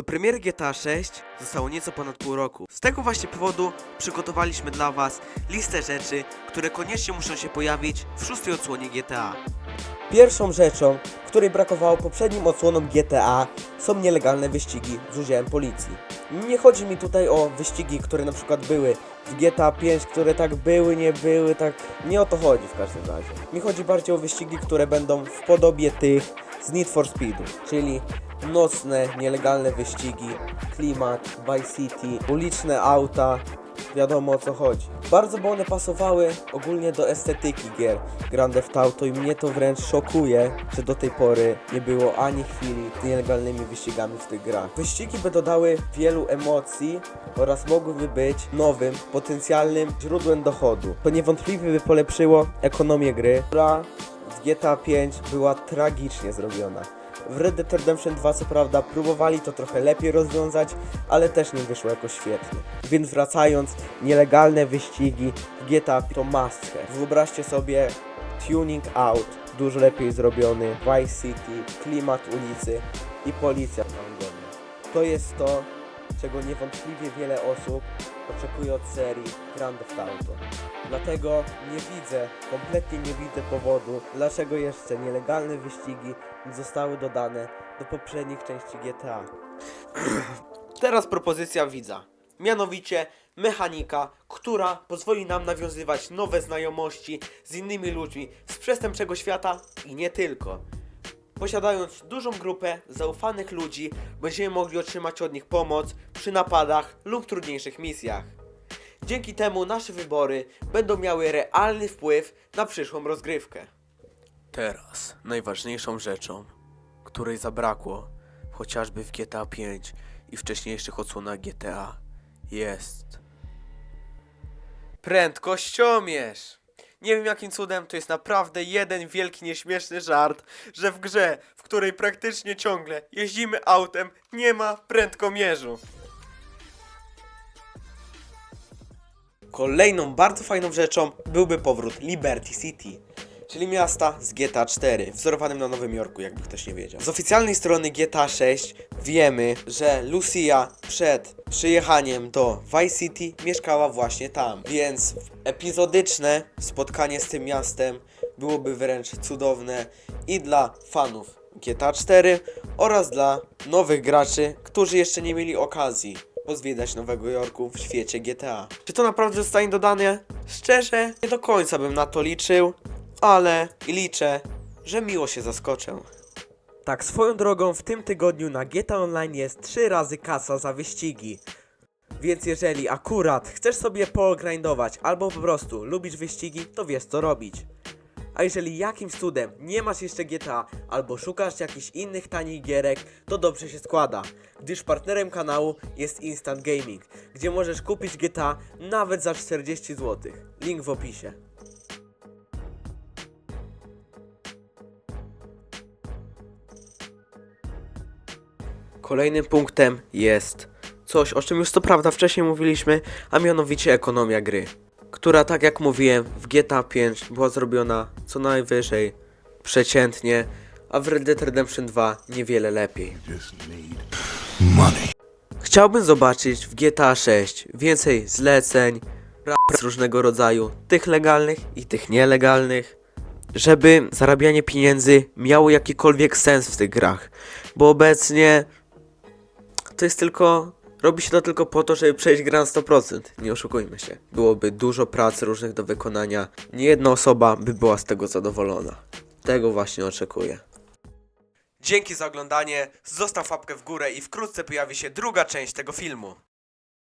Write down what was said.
Do premiery GTA 6 zostało nieco ponad pół roku. Z tego właśnie powodu przygotowaliśmy dla Was listę rzeczy, które koniecznie muszą się pojawić w szóstej odsłonie GTA. Pierwszą rzeczą, której brakowało poprzednim odsłonom GTA, są nielegalne wyścigi z udziałem policji. Nie chodzi mi tutaj o wyścigi, które na przykład były w GTA 5, które tak były, nie były, tak nie o to chodzi w każdym razie. Mi chodzi bardziej o wyścigi, które będą w podobie tych z Need for Speedu, czyli nocne, nielegalne wyścigi, klimat, Vice City, uliczne auta, wiadomo o co chodzi. Bardzo by one pasowały ogólnie do estetyki gier Grand Theft Auto i mnie to wręcz szokuje, że do tej pory nie było ani chwili z nielegalnymi wyścigami w tych grach. Wyścigi by dodały wielu emocji oraz mogłyby być nowym, potencjalnym źródłem dochodu. To niewątpliwie by polepszyło ekonomię gry, która z GTA 5 była tragicznie zrobiona. W Red Dead Redemption 2 co prawda próbowali to trochę lepiej rozwiązać, ale też nie wyszło jakoś świetnie. Więc wracając, nielegalne wyścigi w GTA to must have. Wyobraźcie sobie tuning out, dużo lepiej zrobiony, Vice City, klimat ulicy i policja ogonie. To jest to, czego niewątpliwie wiele osób oczekuje od serii Grand Theft Auto. Dlatego nie widzę, kompletnie nie widzę powodu, dlaczego jeszcze nielegalne wyścigi zostały dodane do poprzednich części GTA. Teraz propozycja widza. Mianowicie mechanika, która pozwoli nam nawiązywać nowe znajomości z innymi ludźmi z przestępczego świata i nie tylko. Posiadając dużą grupę zaufanych ludzi, będziemy mogli otrzymać od nich pomoc przy napadach lub trudniejszych misjach. Dzięki temu nasze wybory będą miały realny wpływ na przyszłą rozgrywkę. Teraz najważniejszą rzeczą, której zabrakło chociażby w GTA 5 i wcześniejszych odsłonach GTA jest prędkościomierz. Nie wiem jakim cudem to jest naprawdę jeden wielki nieśmieszny żart, że w grze, w której praktycznie ciągle jeździmy autem, nie ma prędkomierzu. Kolejną bardzo fajną rzeczą byłby powrót Liberty City, czyli miasta z GTA 4, wzorowanym na Nowym Jorku, jakby ktoś nie wiedział. Z oficjalnej strony GTA 6 wiemy, że Lucia przed przyjechaniem do Vice City mieszkała właśnie tam, więc epizodyczne spotkanie z tym miastem byłoby wręcz cudowne i dla fanów GTA 4 oraz dla nowych graczy, którzy jeszcze nie mieli okazji pozwiedzać Nowego Jorku w świecie GTA. Czy to naprawdę zostanie dodane? Szczerze, nie do końca bym na to liczył, ale liczę, że miło się zaskoczę. Tak swoją drogą w tym tygodniu na GTA Online jest 3 razy kasa za wyścigi. Więc jeżeli akurat chcesz sobie pogrindować albo po prostu lubisz wyścigi, to wiesz co robić. A jeżeli jakimś cudem nie masz jeszcze GTA albo szukasz jakichś innych tanich gierek, to dobrze się składa, gdyż partnerem kanału jest Instant Gaming, gdzie możesz kupić GTA nawet za 40 zł. Link w opisie. Kolejnym punktem jest coś, o czym już co prawda wcześniej mówiliśmy, a mianowicie ekonomia gry, która tak jak mówiłem w GTA 5 była zrobiona co najwyżej przeciętnie, a w Red Dead Redemption 2 niewiele lepiej. Chciałbym zobaczyć w GTA 6 więcej zleceń, prac różnego rodzaju, tych legalnych i tych nielegalnych, żeby zarabianie pieniędzy miało jakikolwiek sens w tych grach, bo obecnie to jest tylko, robi się to tylko po to, żeby przejść grę na 100%, nie oszukujmy się. Byłoby dużo pracy różnych do wykonania, nie jedna osoba by była z tego zadowolona. Tego właśnie oczekuję. Dzięki za oglądanie, zostaw łapkę w górę i wkrótce pojawi się druga część tego filmu.